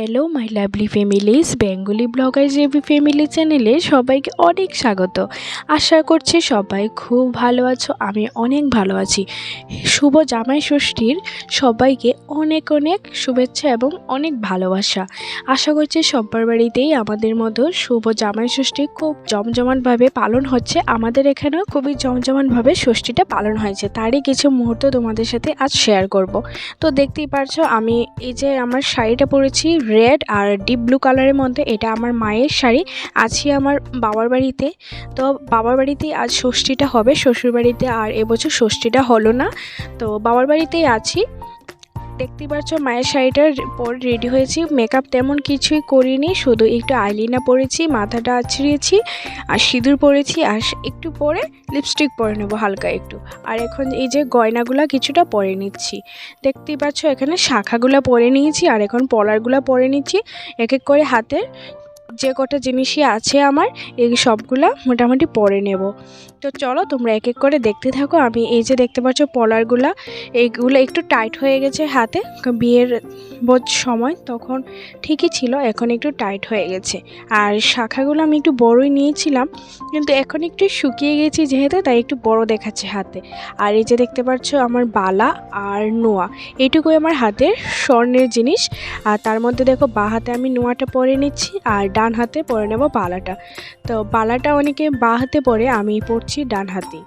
Hello my lovely families Bengali bloggers Avi family চ্যানেলে সবাইকে অনেক স্বাগত। আশা করছি সবাই খুব ভালো আছো, আমি অনেক ভালো আছি। শুভ জামাই ষষ্ঠীর সবাইকে অনেক অনেক শুভেচ্ছা এবং অনেক ভালোবাসা। আশা করছি সব্বার বাড়িতেই আমাদের মতো শুভ জামাই ষষ্ঠী খুব জমজমাটভাবে পালন হচ্ছে। আমাদের এখানেও খুবই জমজমাটভাবে ষষ্ঠীটা পালন হয়েছে। তারই কিছু মুহূর্ত তোমাদের সাথে আজ শেয়ার করব। তো দেখতেই পারছ, আমি এই যে আমার শাড়িটা পরেছি রেড আর ডিপ ব্লু কালারের মধ্যে এটা আমার মায়ের শাড়ি। আছি আমার বাবার বাড়িতে। তো বাবার বাড়িতেই আজ ষষ্ঠীটা হবে। শ্বশুরবাড়িতে আর এবছর ষষ্ঠীটা হলো না। তো বাবার বাড়িতেই আছি। দেখতেই পাচ্ছ, মায়ের শাড়িটার পর রেডি হয়েছি। মেকআপ তেমন কিছুই করিনি, শুধু একটু আইলিনা পরেছি, মাথাটা আছড়িয়েছি, আর সিঁদুর পরেছি, আর একটু পরে লিপস্টিক পরে নেব, হালকা একটু। আর এখন এই যে গয়নাগুলা কিছুটা পরে নিচ্ছি। দেখতেই পাচ্ছ, এখানে শাখাগুলো পরে নিয়েছি, আর এখন পলারগুলো পরে নিচ্ছি। এক এক করে হাতের যে কটা জিনিসই আছে আমার, এই সবগুলা মোটামুটি পরে নেব। তো চলো তোমরা এক এক করে দেখতে থাকো। আমি এই যে দেখতে পাচ্ছ পলারগুলা, এইগুলো একটু টাইট হয়ে গেছে হাতে। বিয়ের বোধ সময় তখন ঠিকই ছিল, এখন একটু টাইট হয়ে গেছে। আর শাখাগুলো আমি একটু বড়ই নিয়েছিলাম, কিন্তু এখন একটু শুকিয়ে গেছি যেহেতু, তাই একটু বড় দেখাচ্ছে হাতে। আর এই যে দেখতে পাচ্ছ আমার বালা আর নোয়া, এইটুকুই আমার হাতের স্বর্ণের জিনিস। আর তার মধ্যে দেখো, বা হাতে আমি নোয়াটা পরে নিচ্ছি, আর ডান হাতে পরে নেব বালাটা। তো বালাটা অনেকে বা হাতে পরে, আমি পরছি ডান হাতে।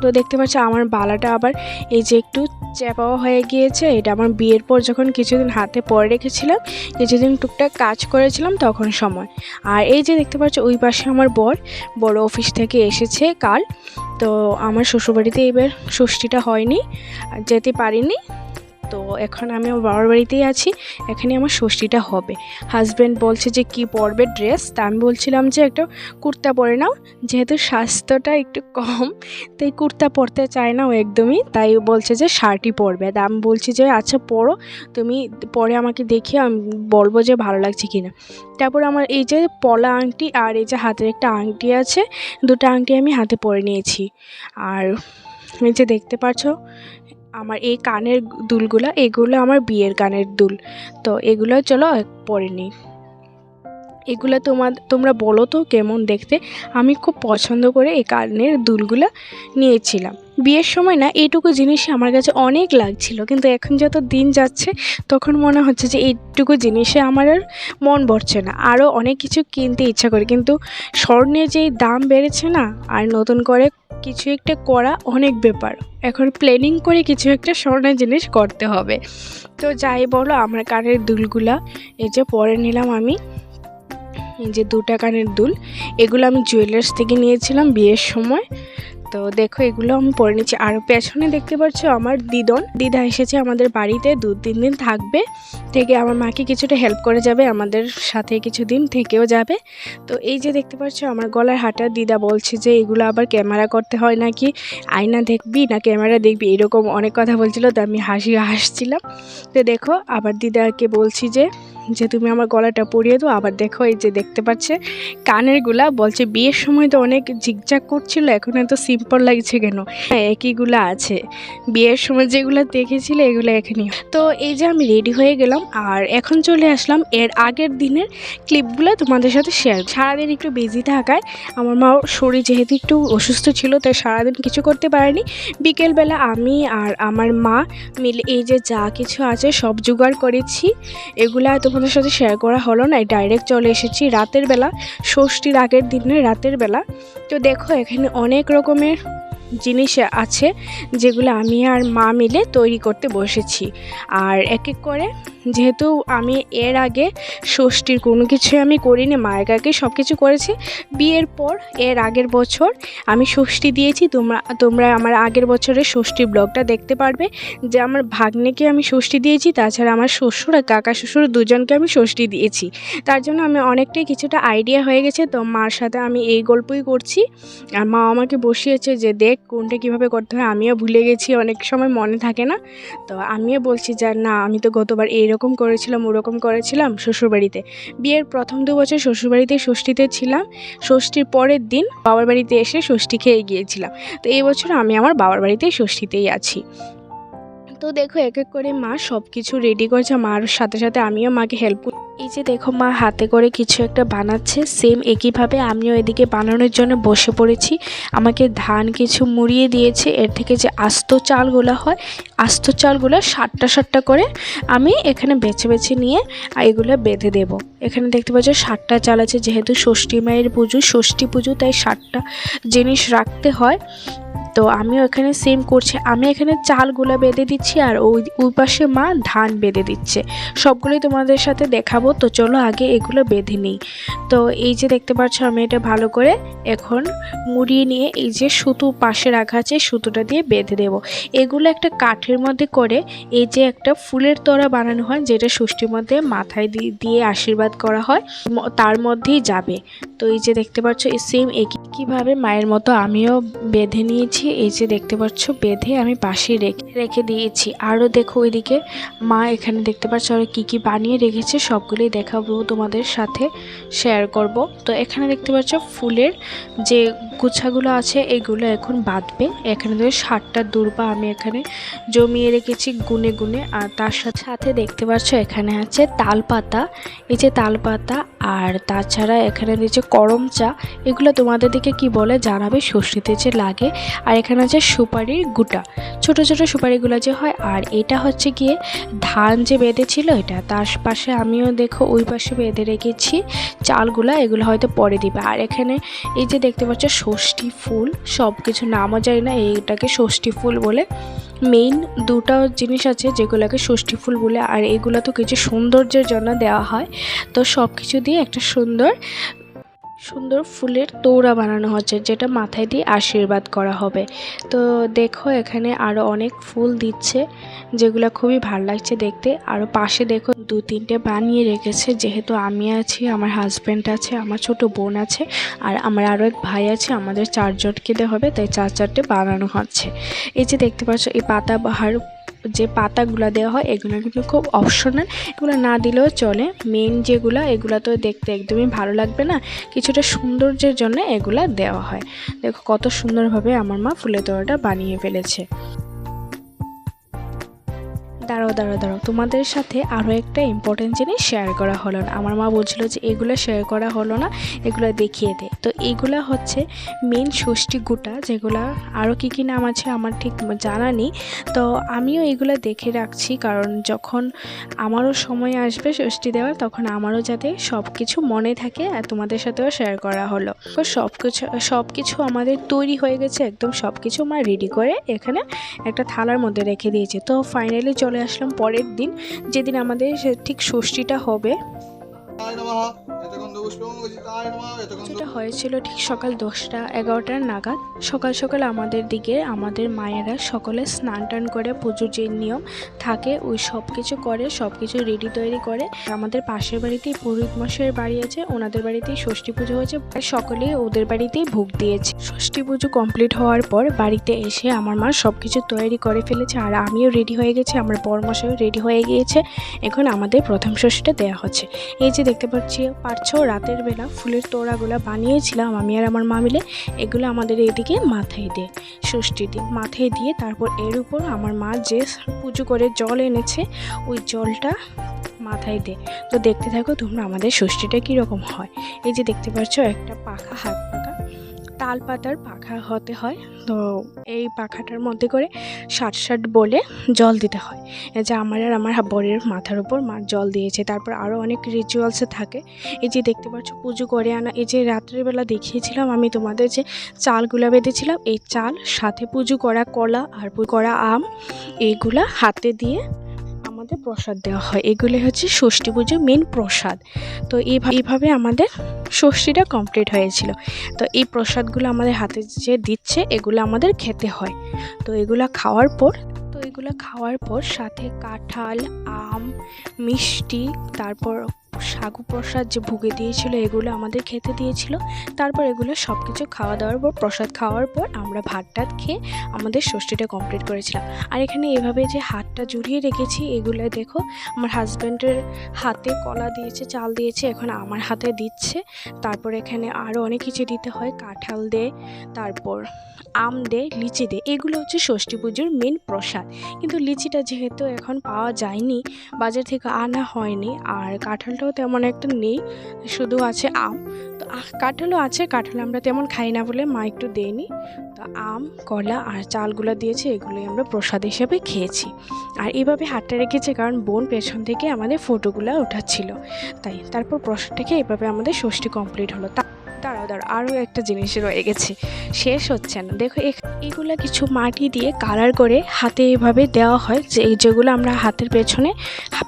তো দেখতে পাচ্ছ, আমার বালাটা আবার এই যে একটু চ্যাপাও হয়ে গিয়েছে। এটা আমার বিয়ের পর যখন কিছুদিন হাতে পরে রেখেছিলাম, কিছুদিন টুকটাক কাজ করেছিলাম তখন সময়। আর এই যে দেখতে পাচ্ছ, ওই পাশে আমার বর, বড় অফিস থেকে এসেছে কাল। তো আমার শ্বশুরবাড়িতে এবার ষষ্ঠীটা হয়নি, যেতে পারিনি। তো এখন আমি আমার বাবার বাড়িতেই আছি এখানে আমার ষষ্ঠীটা হবে। হাজব্যান্ড বলছে যে কি পরবে ড্রেস তা আমি বলছিলাম যে একটা কুর্তা পরে নাও, যেহেতু স্বাস্থ্যটা একটু কম, তাই কুর্তা পরতে চায় না ও একদমই, তাই বলছে যে শার্টই পরবে। তা আমি বলছি যে আচ্ছা পরো, তুমি পরে আমাকে দেখিয়ে আমি বলব যে ভালো লাগছে কি না তারপর আমার এই যে পলা আংটি আর এই যে হাতের একটা আংটি আছে, দুটো আংটি আমি হাতে পরে নিয়েছি। আর এই যে দেখতে পাচ্ছ আমার এই কানের দুলগুলো, এগুলো আমার বিয়ের কানের দুল। তো এগুলো চলো পরে নিই। এগুলো তোমার তোমরা বলো তো কেমন দেখতে। আমি খুব পছন্দ করে এই কানের দুলগুলো নিয়েছিলাম। বিয়ের সময় না এইটুকু জিনিসই আমার কাছে অনেক লাগছিল। কিন্তু এখন যত দিন যাচ্ছে, তখন মনে হচ্ছে যে এইটুকু জিনিসে আমার আর মন ভরছে না। আরও অনেক কিছু কিনতে ইচ্ছা করে। কিন্তু স্বর্ণের যেই দাম বেড়েছে না, আর নতুন করে কিছু একটা করা অনেক ব্যাপার। এখন প্ল্যানিং করে কিছু একটা স্বর্ণের জিনিস করতে হবে। তো যাই বলো, আমার কানের দুলগুলা, এই যে পরে নিলাম আমি যে দুটা কানের দুল, এগুলো আমি জুয়েলার্স থেকে নিয়েছিলাম বিয়ের সময়। তো দেখো, এগুলো আমি পরে নিচ্ছি। আর পেছনে দেখতে পাচ্ছ আমার দিদন। দিদা এসেছে আমাদের বাড়িতে দু তিন দিন থাকবে। থেকে আমার মাকে কিছুটা হেল্প করে যাবে, আমাদের সাথে কিছুদিন থেকেও যাবে। তো এই যে দেখতে পাচ্ছ আমার গলার হাটা দিদা বলছে যে এগুলো আবার ক্যামেরা করতে হয় নাকি? আয়না দেখবি না ক্যামেরা দেখবি? এরকম অনেক কথা বলছিল, তো আমি হাসি হাসছিলাম। তো দেখো, আবার দিদাকে বলছি যে যে তুমি আমার গলাটা পরিয়ে দাও, আবার দেখো এই যে দেখতে পাচ্ছে কানেরগুলা বলছে বিয়ের সময় তো অনেক ঝিকঝাক করছিল, এখন এত সিম্পল লাগছে কেন? হ্যাঁ একইগুলো আছে। বিয়ের সময় যেগুলো দেখেছিলে, এগুলো এখানে তো এই যে আমি রেডি হয়ে গেলাম, আর এখন চলে আসলাম এর আগের দিনের ক্লিপগুলো তোমাদের সাথে শেয়ার সারাদিন একটু বিজি থাকায় আমার মা শরীর যেহেতু একটু অসুস্থ ছিল, তাই সারাদিন কিছু করতে পারেনি। বিকেলবেলা আমি আর আমার মা মিলে এই যে যা কিছু আছে সব জোগাড় করেছি, এগুলা তোমাদের সাথে শেয়ার করা হলো না ডাইরেক্ট চলে এসেছি রাতের বেলা, ষষ্ঠীর আগের দিনে রাতের বেলা। তো দেখো, এখানে অনেক রকমের জিনিস আছে, যেগুলো আমি আর মা মিলে তৈরি করতে বসেছি। আর এক এক করে যেহেতু আমি এর আগে ষষ্ঠীর কোনো কিছুই আমি করিনি, মায়ের আগে সব কিছু করেছি। বিয়ের পর, এর আগের বছর আমি ষষ্ঠী দিয়েছি। তোমরা তোমরা আমার আগের বছরের ষষ্ঠী ব্লগটা দেখতে পারবে যে আমার ভাগ্নেকে আমি ষষ্ঠী দিয়েছি, তাছাড়া আমার শ্বশুর আর কাকা শ্বশুর দুজনকে আমি ষষ্ঠী দিয়েছি। তার জন্য আমি অনেকটাই কিছুটা আইডিয়া হয়ে গেছে। তো মার সাথে আমি এই গল্পই করছি। আর মা আমাকে বসিয়েছে যে দেখ কোনটা কীভাবে করতে হয়। আমিও ভুলে গেছি, অনেক সময় মনে থাকে না। তো আমিও বলছি যে না, আমি তো গতবার এইরকম করেছিলাম, ওরকম করেছিলাম শ্বশুরবাড়িতে। বিয়ের প্রথম দু বছর শ্বশুরবাড়িতে ষষ্ঠীতে ছিলাম। ষষ্ঠীর পরের দিন বাবার বাড়িতে এসে ষষ্ঠী খেয়ে গিয়েছিলাম। তো এই বছর আমি আমার বাবার বাড়িতেই ষষ্ঠীতেই আছি। তো দেখো, এক এক করে মা সব কিছু রেডি করছে। মার সাথে সাথে আমিও মাকে হেল্প এই যে দেখো, মা হাতে করে কিছু একটা বানাচ্ছে। সেম একইভাবে আমিও এদিকে বানানোর জন্য বসে পড়েছি। আমাকে ধান কিছু মুড়িয়ে দিয়েছে। এর থেকে যে আস্ত চালগুলো হয়, আস্ত চালগুলো সাতটা সাতটা করে আমি এখানে বেছে বেছে নিয়ে এগুলো বেঁধে দেব। এখানে দেখতে পাচ্ছ ষাটটা চাল আছে, যেহেতু ষষ্ঠী মায়ের পুজো, ষষ্ঠী পুজো, তাই ষাটটা জিনিস রাখতে হয়। তো আমিও এখানে সেম করছি। আমি এখানে চালগুলো বেঁধে দিচ্ছি আর ওই ওই পাশে মা ধান বেঁধে দিচ্ছে। সবগুলোই তোমাদের সাথে দেখাবো। তো চলো আগে এগুলো বেঁধে নিই। তো এই যে দেখতে পাচ্ছ, আমি এটা ভালো করে এখন মুড়িয়ে নিয়ে এই যে সুতো পাশে রাখা আছে, সুতোটা দিয়ে বেঁধে দেব। এগুলো একটা কাঠের মধ্যে করে এই যে একটা ফুলের তোড়া বানানো হয়, যেটা ষষ্ঠীর মধ্যে মাথায় দিয়ে আশীর্বাদ করা হয় তার মধ্যেই যাবে। তো এই যে দেখতে পাচ্ছ, এই সেম একইভাবে মায়ের মতো আমিও বেঁধে নিয়েছি। এই যে দেখতে পাচ্ছ, বেঁধে আমি পাশে রেখে রেখে দিয়েছি। আরও দেখো ওইদিকে। মা এখানে দেখতে পাচ্ছ, আর কী কী বানিয়ে রেখেছে, সবগুলোই দেখাবো তোমাদের সাথে শেয়ার করব। তো এখানে দেখতে পাচ্ছ, ফুলের যে গুছাগুলো আছে, এগুলো এখন বাঁধবে। এখানে ধরে ষাটটা দূর্বা আমি এখানে জমিয়ে রেখেছি গুনে গুনে। আর তার সাথে সাথে দেখতে পাচ্ছ, এখানে আছে তালপাতা। এই যে তালপাতা আর তাছাড়া এখানে দিয়েছে করম চা, এগুলো তোমাদের দিকে কি বলে জানাবে? ষষ্ঠীতে যে লাগে। আর এখানে আছে সুপারির গুটা। ছোট ছোট সুপারিগুলো যে হয়, আর এটা হচ্ছে গিয়ে ধান যে বেঁধেছিল এটা, তার পাশে আমিও দেখো ওই পাশে বেঁধে রেখেছি চালগুলা, এগুলো হয়তো পরে দিবে। আর এখানে এই যে দেখতে পাচ্ছ, ষষ্ঠী ফুল সব কিছু নামও যায় না, এইটাকে ষষ্ঠী ফুল বলে। মেইন দুটো জিনিস আছে যেগুলোকে ষষ্ঠী ফুল বলে, আর এগুলো তো কিছু সৌন্দর্যের জন্য দেওয়া হয়। তো সব কিছু দিয়ে একটা সুন্দর সুন্দর ফুলের তৌড়া বানানো হচ্ছে, যেটা মাথায় দিয়ে আশীর্বাদ করা হবে। তো দেখো, এখানে আরও অনেক ফুল দিচ্ছে, যেগুলো খুবই ভালো লাগছে দেখতে। আরও পাশে দেখো, দু তিনটে বানিয়ে রেখেছে, যেহেতু আমি আছি, আমার হাজব্যান্ড আছে, আমার ছোট বোন আছে, আর আমার আরও এক ভাই আছে, আমাদের চারজনকে দেওয়া হবে, তাই চার চারটে বানানো হচ্ছে। এই যে দেখতে পাচ্ছ, এই পাতা বাহার যে পাতাগুলো দেওয়া হয়, এগুলো কিন্তু খুব অপশনাল এগুলো না দিলেও চলে। মেন যেগুলো, এগুলো তো দেখতে একদমই ভালো লাগবে না। কিছুটা সৌন্দর্যের জন্য এগুলো দেওয়া হয়। দেখো কত সুন্দরভাবে আমার মা ফুলের তোড়াটা বানিয়ে ফেলেছে। দাঁড়াও দাঁড়াও দাঁড়াও। তোমাদের সাথে আরও একটা ইম্পর্টেন্ট জিনিস শেয়ার করা হলো না। আমার মা বলছিল যে এগুলো শেয়ার করা হলো না, এগুলো দেখিয়ে দে। তো এগুলো হচ্ছে মেন ষষ্ঠী গুটা, যেগুলো আরও কী কী নাম আছে আমার ঠিক জানা নেই। তো আমিও এগুলো দেখে রাখছি, কারণ যখন আমারও সময় আসবে ষষ্ঠী দেওয়ার, তখন আমারও যাতে সব কিছু মনে থাকে, আর তোমাদের সাথেও শেয়ার করা হলো। তো সব কিছু সব কিছু আমাদের তৈরি হয়ে গেছে, একদম সব কিছু মা রেডি করে এখানে একটা থালার মধ্যে রেখে দিয়েছে। তো ফাইনালি চলে আসলাম পরের দিন যেদিন আমাদের ঠিক ষষ্ঠীটা হবে। যেটা হয়েছিল ঠিক সকাল দশটা এগারোটার নাগাদ, সকাল সকাল আমাদের দিকে, আমাদের মায়েরা সকলে স্নান টান করে পুজোর যে নিয়ম থাকে, ওই সব কিছু করে সব কিছু রেডি তৈরি করে। আমাদের পাশের বাড়িতেই পুরোহিত মশাইয়ের বাড়ি আছে, ওনাদের বাড়িতেই ষষ্ঠী পুজো হয়েছে, প্রায় সকলেই ওদের বাড়িতেই ভোগ দিয়েছে। ষষ্ঠী পুজো কমপ্লিট হওয়ার পর বাড়িতে এসে আমার মা সব কিছু তৈরি করে ফেলেছে, আর আমিও রেডি হয়ে গেছি, আমার বড় মশাইও রেডি হয়ে গিয়েছে। এখন আমাদের প্রথম ষষ্ঠীটা দেওয়া হচ্ছে। এই যে দেখতে পাচ্ছি, পারছ? রাতের বেলা ফুলের তোড়াগুলো বানিয়েছিলাম আমি আর আমার মা মিলে। এগুলো আমাদের এইদিকে মাথায় দিয়ে ষষ্ঠী দিন মাথায় দিয়ে তারপর এর উপর আমার মা যে পুজো করে জল এনেছে, ওই জলটা মাথায় দে। তো দেখতে থাকো তোমরা আমাদের ষষ্ঠীটা কীরকম হয়। এই যে দেখতে পাচ্ছ একটা পাখা হাত তাল পাতার পাখা হতে হয়। তো এই পাখাটার মধ্যে করে ষাট ষাট বলে জল দিতে হয়। এই যে আমার আর আমার বরের মাথার উপর মা জল দিয়েছে। তারপর আরও অনেক রিচুয়ালসে থাকে। এই যে দেখতে পাচ্ছ, পুজো করে আনা। এই যে রাত্রিবেলা দেখিয়েছিলাম আমি তোমাদের যে চালগুলা বেঁধেছিলাম, এই চাল সাথে পুজো করা কলা আর করা আম এইগুলা হাতে দিয়ে আমাদের প্রসাদ দেওয়া হয়। এগুলি হচ্ছে ষষ্ঠী পুজো মেন প্রসাদ। তো এইভাবে আমাদের ষষ্ঠীটা কমপ্লিট হয়েছিল। তো এই প্রসাদগুলো আমাদের হাতে যে দিচ্ছে, এগুলো আমাদের খেতে হয়। তো এগুলো খাওয়ার পর এগুলো খাওয়ার পর সাথে কাঁঠাল, আম, মিষ্টি, তারপর সাগু প্রসাদ যে ভুগে দিয়েছিল এগুলো আমাদের খেতে দিয়েছিল। তারপর এগুলো সব কিছু খাওয়া দাওয়ার পর, প্রসাদ খাওয়ার পর আমরা ভাত টাত খেয়ে আমাদের ষষ্ঠীটা কমপ্লিট করেছিলাম। আর এখানে এভাবে যে হাতটা জুড়িয়ে রেখেছি, এগুলো দেখো, আমার হাজব্যান্ডের হাতে কলা দিয়েছে, চাল দিয়েছে, এখন আমার হাতে দিচ্ছে। তারপর এখানে আরও অনেক কিছু দিতে হয়, কাঁঠাল দে, তারপর আম দে, লিচি দে, এগুলো হচ্ছে ষষ্ঠী পুজোর মেন প্রসাদ। কিন্তু লিচিটা যেহেতু এখন পাওয়া যায়নি, বাজার থেকে আনা হয়নি, আর কাঁঠালটাও তেমন একটা নেই, শুধু আছে আম। তো কাঁঠালও আছে, কাঁঠাল আমরা তেমন খাই না বলে মা একটু দেয়নি। তো আম, কলা আর চালগুলো দিয়েছে, এগুলোই আমরা প্রসাদ হিসেবে খেয়েছি। আর এভাবে হাতটা রেখেছে কারণ বোন পেছন থেকে আমাদের ফটোগুলো ওঠাচ্ছিল তাই তারপর প্রসাদটাকে এভাবে আমাদের ষষ্ঠী কমপ্লিট হলো। দাঁড়াও দাঁড়াও আরও একটা জিনিস রয়ে গেছে। শেষ হচ্ছে না। দেখো এগুলো কিছু মাটি দিয়ে কালার করে হাতে এভাবে দেওয়া হয় যে যেগুলো আমরা হাতের পেছনে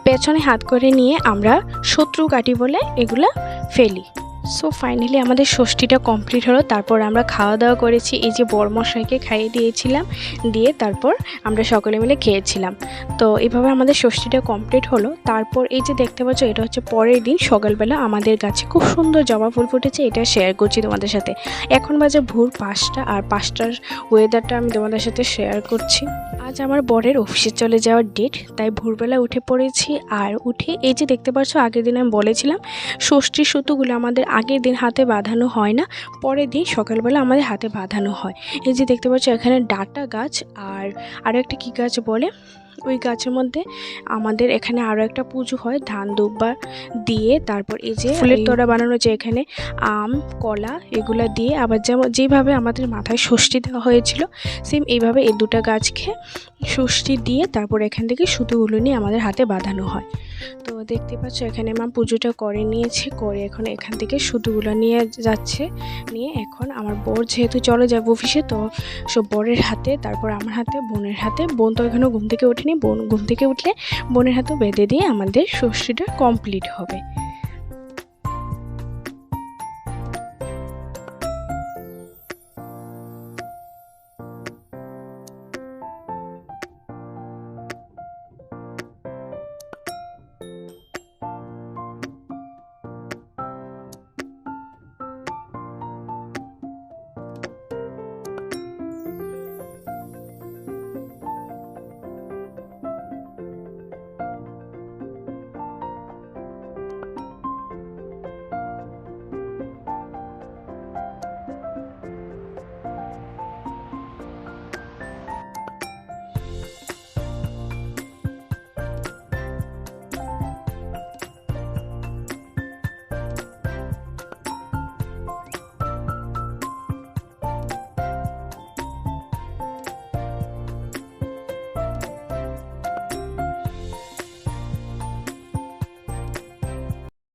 পেছনে হাত করে নিয়ে আমরা শত্রু কাটি বলে এগুলো ফেলি। সো ফাইনালি আমাদের ষষ্ঠীটা কমপ্লিট হলো। তারপর আমরা খাওয়া দাওয়া করেছি। এই যে বড়মশাইকে খাইয়ে দিয়েছিলাম, দিয়ে তারপর আমরা সকলে মিলে খেয়েছিলাম। তো, এভাবে আমাদের ষষ্ঠীটা কমপ্লিট হলো। তারপর এই যে দেখতে পাচ্ছ, এটা হচ্ছে পরের দিন। সকালবেলা আমাদের গাছে খুব সুন্দর জবা ফুল ফুটেছে। এটা শেয়ার করছি তোমাদের সাথে। এখন বাজে ভোর পাঁচটা, আর পাঁচটার ওয়েদারটা আমি তোমাদের সাথে শেয়ার করছি। আজ আমার বরের অফিসে চলে যাওয়ার ডেট তাই ভোরবেলা উঠে পড়েছি। আর উঠে এই যে দেখতে পাচ্ছ, আগের দিন আমি বলেছিলাম ষষ্ঠীর সুতোগুলো আমাদের আগের দিন হাতে বাঁধানো হয় না, পরের দিন সকালবেলা আমাদের হাতে বাঁধানো হয়। এই যে দেখতে পাচ্ছ, এখানে ডাটা গাছ, আর আরও একটা কী গাছ বলে? ওই গাছের মধ্যে। আমাদের এখানে আরও একটা পুজো হয় ধান দুব্বা দিয়ে। তারপর এই যে ফুলের তোড়া বানানো যে এখানে। আম কলা এগুলো দিয়ে। আবার যেমন যেভাবে আমাদের মাথায় ষষ্ঠী দেওয়া হয়েছিল সেম এইভাবে এই দুটা গাছকে ষষ্ঠী দিয়ে তারপর এখান থেকে সুতোগুলো নিয়ে আমাদের হাতে বাঁধানো হয়। তো দেখতে পাচ্ছ, এখানে মা পুজোটা করে নিয়েছে, করে এখন এখান থেকে সুতোগুলো নিয়ে যাচ্ছে। নিয়ে এখন আমার বর যেহেতু চলে যাবে অফিসে তো সব বরের হাতে, তারপর আমার হাতে, বোনের হাতে। বোন তো এখনও ঘুম থেকে ওঠেনি। বোন ঘুম থেকে উঠলে বোনের হাতেও বেঁধে দিয়ে আমাদের ষষ্ঠীটা কমপ্লিট হবে।